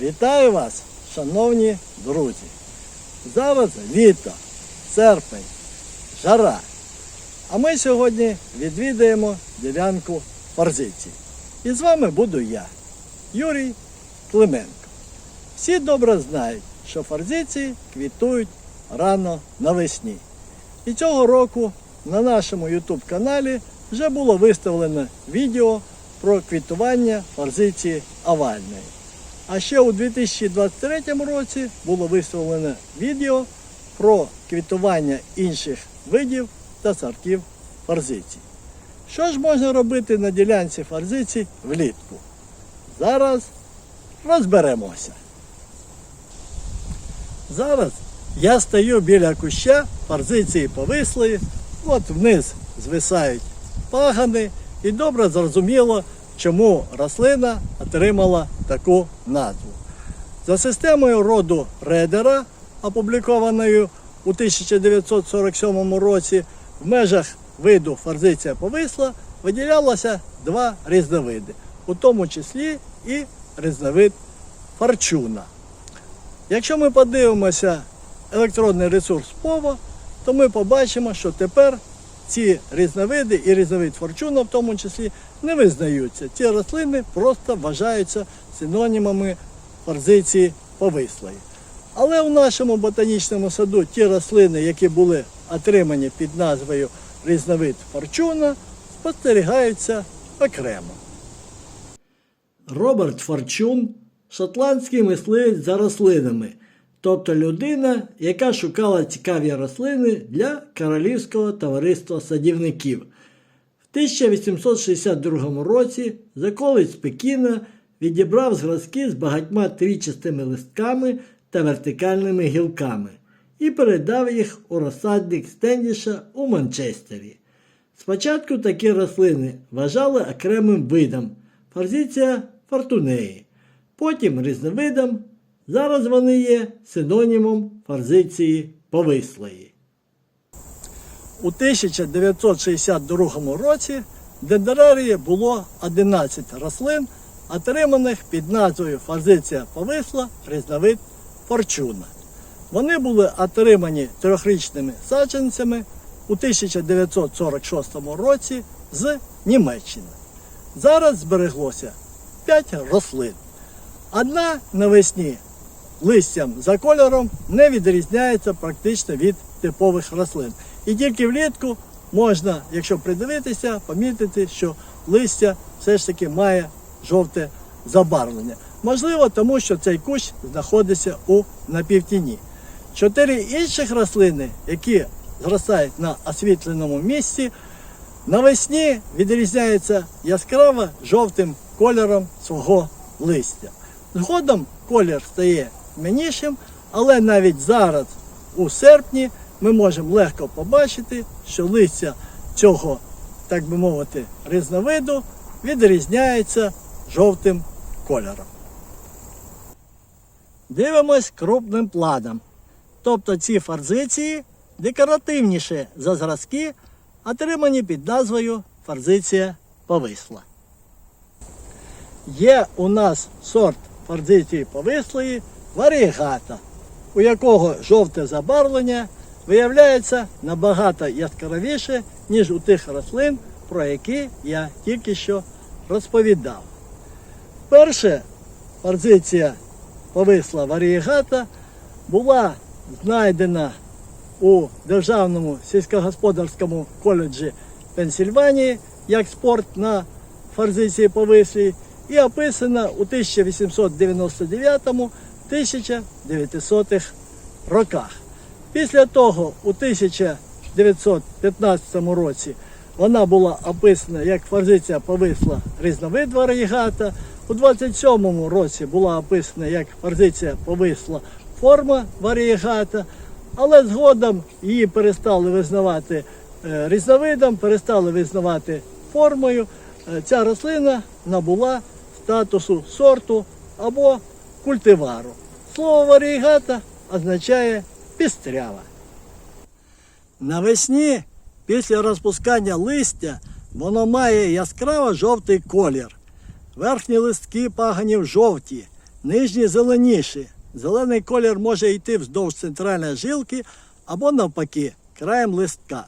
Вітаю вас, шановні друзі! Зараз літо, серпень, жара. А ми сьогодні відвідаємо ділянку форзиції. І з вами буду я, Юрій Клименко. Всі добре знають, що форзиції квітують рано навесні. І цього року на нашому YouTube каналі вже було виставлено відео про квітування форзиції овальної. А ще у 2023 році було виставлено відео про квітування інших видів та сортів форзицій. Що ж можна робити на ділянці форзицій влітку? Зараз розберемося. Зараз я стою біля куща форзиції повислої, от вниз звисають пагани, і добре зрозуміло, чому рослина отримала таку назву. За системою роду Редера, опублікованою у 1947 році, в межах виду форзиція повисла виділялося два різновиди, у тому числі і різновид форчуна. Якщо ми подивимося електронний ресурс ПОВО, то ми побачимо, що тепер ці різновиди і різновид форчуна в тому числі не визнаються. Ці рослини просто вважаються синонімами форзиції повислої. Але в нашому ботанічному саду ті рослини, які були отримані під назвою різновид форчуна, спостерігаються окремо. Роберт Форчун шотландський мисливець за рослинами, тобто людина, яка шукала цікаві рослини для Королівського товариства садівників. В 1862 році заколець Пекіна відібрав зразки з багатьма трічастими листками та вертикальними гілками і передав їх у розсадник Стендіша у Манчестері. Спочатку такі рослини вважали окремим видом форзиція фортунеї, потім різновидом, зараз вони є синонімом форзиції повислої. У 1962 році в Дендерарії було 11 рослин, отриманих під назвою форзиція повисла різновид форчуна. Вони були отримані трьохрічними саджанцями у 1946 році з Німеччини. Зараз збереглося 5 рослин. Одна навесні листям за кольором не відрізняється практично від типових рослин. І тільки влітку можна, якщо придивитися, помітити, що листя все ж таки має жовте забарвлення. Можливо, тому що цей кущ знаходиться у напівтіні. Чотири інших рослини, які зростають на освітленому місці, навесні відрізняються яскраво жовтим кольором свого листя. Згодом колір стає менішим, але навіть зараз, у серпні, ми можемо легко побачити, що листя цього, так би мовити, різновиду відрізняється жовтим кольором. Дивимось крупним планом. Тобто ці форзиції декоративніші за зразки, отримані під назвою форзиція повисла. Є у нас сорт форзиції повислої варігата, у якого жовте забарвлення виявляється набагато яскравіше, ніж у тих рослин, про які я тільки що розповідав. Перше форзиція повисла варігата була знайдена у Державному сільськогосподарському коледжі Пенсільванії як спорт на форзиції повислій і описана у 1899-1900 роках. Після того, у 1915 році, вона була описана як форзиція повисла різновид варігата. У 27 році була описана як форзиція повисла форма варігата, але згодом її перестали визнавати е, різновидом, перестали визнавати формою. Е, Ця рослина набула статусу сорту або культивару. Слово варігата означає пістрява. Навесні, після розпускання листя, воно має яскраво жовтий колір. Верхні листки паганів жовті, нижні зеленіші. Зелений колір може йти вздовж центральної жилки або навпаки краєм листка.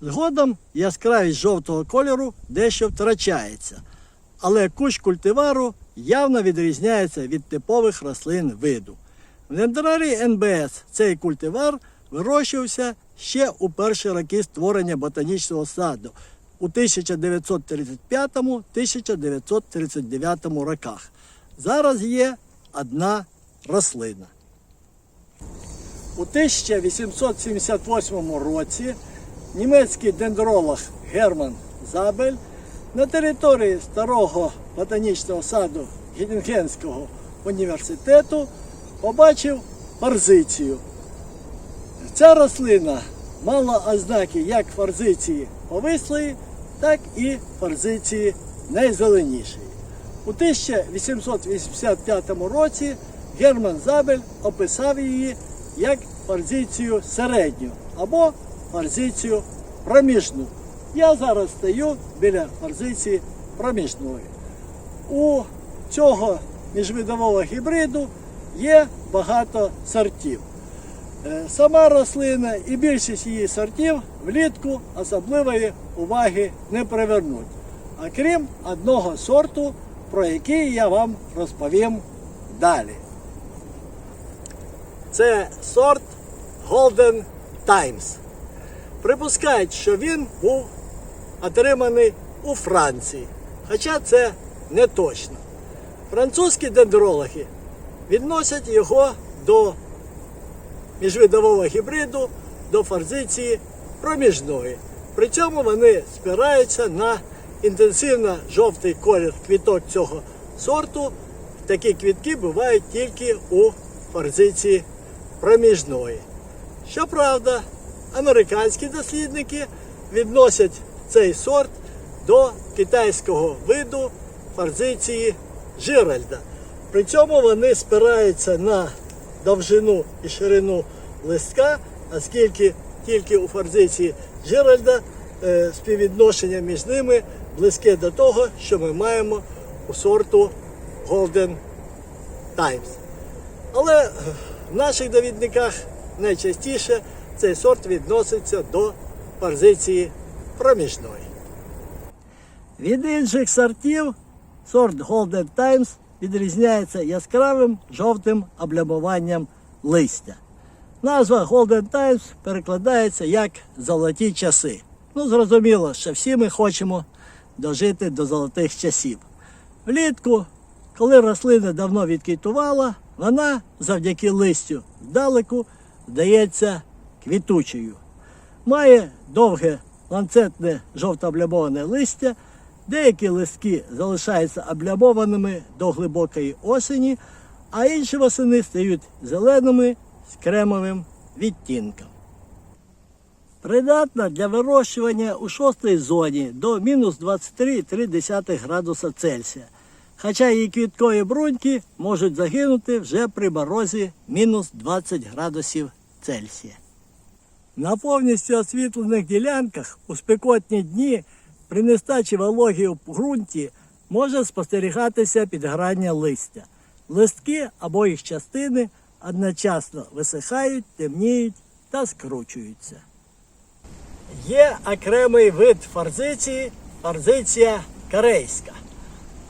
Згодом яскравість жовтого кольору дещо втрачається, але кущ культивару явно відрізняється від типових рослин виду. В дендрарі НБС цей культивар вирощувався ще у перші роки створення ботанічного саду у 1935-1939 роках. Зараз є одна рослина. У 1878 році німецький дендролог Герман Забель на території старого ботанічного саду Геттінгенського університету побачив форзицію. Ця рослина мала ознаки як форзиції повислої, так і форзиції найзеленішої. У 1885 році Герман Забель описав її як форзицію середню або форзицію проміжну. Я зараз стою біля форзиції проміжної. У цього міжвидового гібриду є багато сортів. Е, Сама рослина і більшість її сортів влітку особливої уваги не привернуть. А крім одного сорту, про який я вам розповім далі. Це сорт Golden Times. Припускають, що він був отриманий у Франції. Хоча це не точно. Французькі дендрологи відносять його до міжвидового гібриду, до форзиції проміжної. При цьому вони спираються на інтенсивно жовтий колір квіток цього сорту. Такі квітки бувають тільки у форзиції проміжної. Щоправда, американські дослідники відносять цей сорт до китайського виду форзиції Жиральда. При цьому вони спираються на довжину і ширину листка, оскільки тільки у форзиції Жиральда е, співвідношення між ними близьке до того, що ми маємо у сорту Golden Times. Але в наших довідниках найчастіше цей сорт відноситься до форзиції проміжної. Від інших сортів сорт Golden Times відрізняється яскравим жовтим облямуванням листя. Назва Golden Times перекладається як золоті часи. Ну, зрозуміло, що всі ми хочемо дожити до золотих часів. Влітку, коли рослина давно відквітувала, вона завдяки листю здалеку здається квітучою. Має довге ланцетне жовто-облямоване листя, деякі листки залишаються облямованими до глибокої осені, а інші восени стають зеленими з кремовим відтінком. Придатна для вирощування у шостій зоні до мінус 23,3 градуса Цельсія. Хоча її квіткові бруньки можуть загинути вже при морозі мінус 20 градусів Цельсія. На повністю освітлених ділянках у спекотні дні при нестачі вологі в ґрунті може спостерігатися підграння листя. Листки або їх частини одночасно висихають, темніють та скручуються. Є окремий вид форзиції форзиція корейська.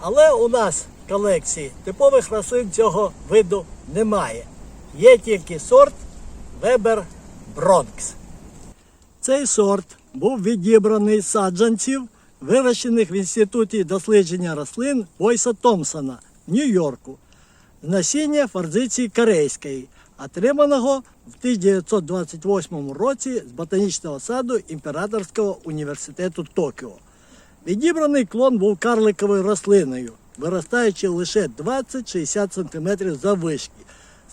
Але у нас в колекції типових рослин цього виду немає. Є тільки сорт Weber Bronx. Цей сорт був відібраний з саджанців, вирощених в Інституті дослідження рослин Бойса Томпсона в Нью-Йорку з насіння форзиції корейської, отриманого в 1928 році з ботанічного саду Імператорського університету Токіо. Відібраний клон був карликовою рослиною, виростаючи лише 20-60 см заввишки,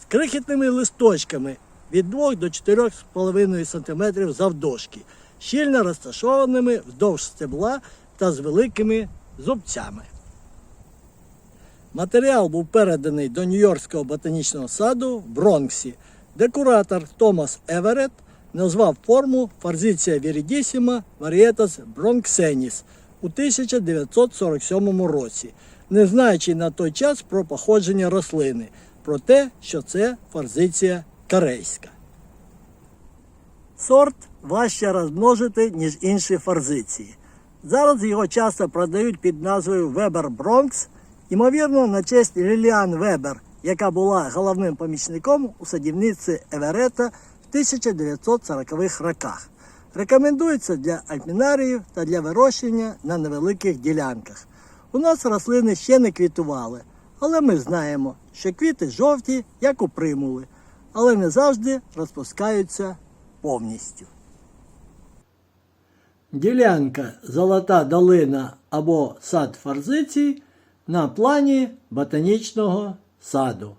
з крихітними листочками від 2 до 4,5 см завдовжки, щільно розташованими вздовж стебла та з великими зубцями. Матеріал був переданий до Нью-Йоркського ботанічного саду в Бронксі, де куратор Томас Еверетт назвав форму Форзиція вірідісіма Varietas Bronxenis у 1947 році. не знаючи на той час про походження рослини, про те, що це форзиція корейська. Сорт важче розмножити, ніж інші форзиції. Зараз його часто продають під назвою Weber Bronx, ймовірно, на честь Ліліан Вебер, яка була головним помічником у садівниці Еверета в 1940-х роках. Рекомендується для альпінаріїв та для вирощення на невеликих ділянках. У нас рослини ще не квітували, але ми знаємо, що квіти жовті, як у примули, але не завжди розпускаються повністю. Ділянка Золота долина або сад форзицій на плані ботанічного саду.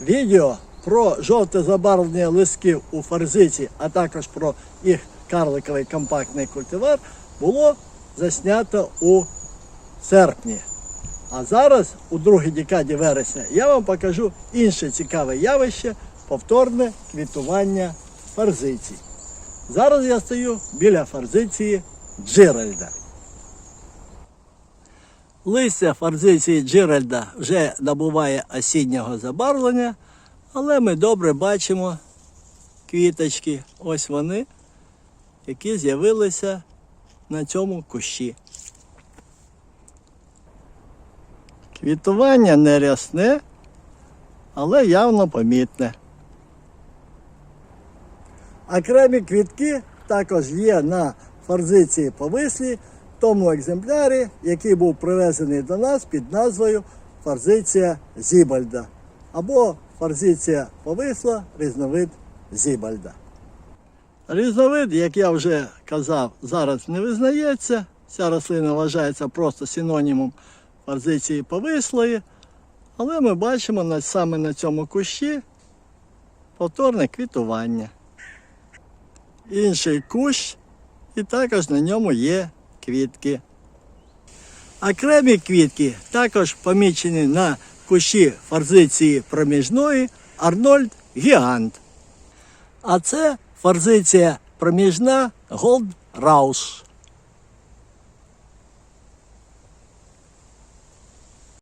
Відео про жовте забарвлення листків у форзиці, а також про їх карликовий компактний культивар було заснято у серпні. А зараз, у другій декаді вересня, я вам покажу інше цікаве явище повторне квітування форзицій. Зараз я стою біля форзиції Джеральда. Листя форзиції Джеральда вже набуває осіннього забарвлення, але ми добре бачимо квіточки. Ось вони, які з'явилися на цьому кущі. Квітування не рясне, але явно помітне. Окремі квітки також є на форзиції повислі, тому екземплярі, який був привезений до нас під назвою форзиція Зібальда або форзиція повисла, різновид Зібальда. Різновид, як я вже казав, зараз не визнається. Ця рослина вважається просто синонімом форзиції повислої, але ми бачимо саме на цьому кущі повторне квітування інший кущ, і також на ньому є квітки. Окремі квітки також помічені на кущі форзиції проміжної Арнольд Гігант. А це форзиція проміжна Голд Рауш.